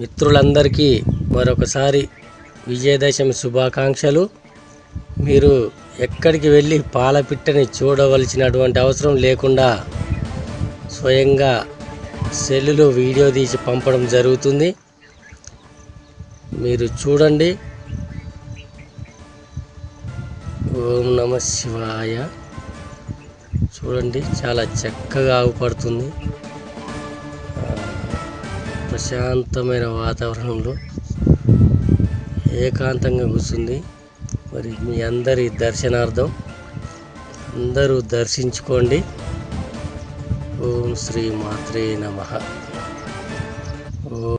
మిత్రులందరికీ మరొకసారి విజయదశమి శుభాకాంక్షలు. మీరు ఎక్కడికి వెళ్ళి పాలపిట్టని చూడవలసినటువంటి అవసరం లేకుండా స్వయంగా సెల్లులో వీడియో తీసి పంపడం జరుగుతుంది. మీరు చూడండి. ఓం నమ శివాయ. చూడండి చాలా చక్కగా ఆగుపడుతుంది ప్రశాంతమైన వాతావరణంలో ఏకాంతంగా కూర్చుంది. మరి మీ అందరి దర్శనార్థం అందరూ దర్శించుకోండి. ఓం శ్రీ మాత్రే నమ. ఓం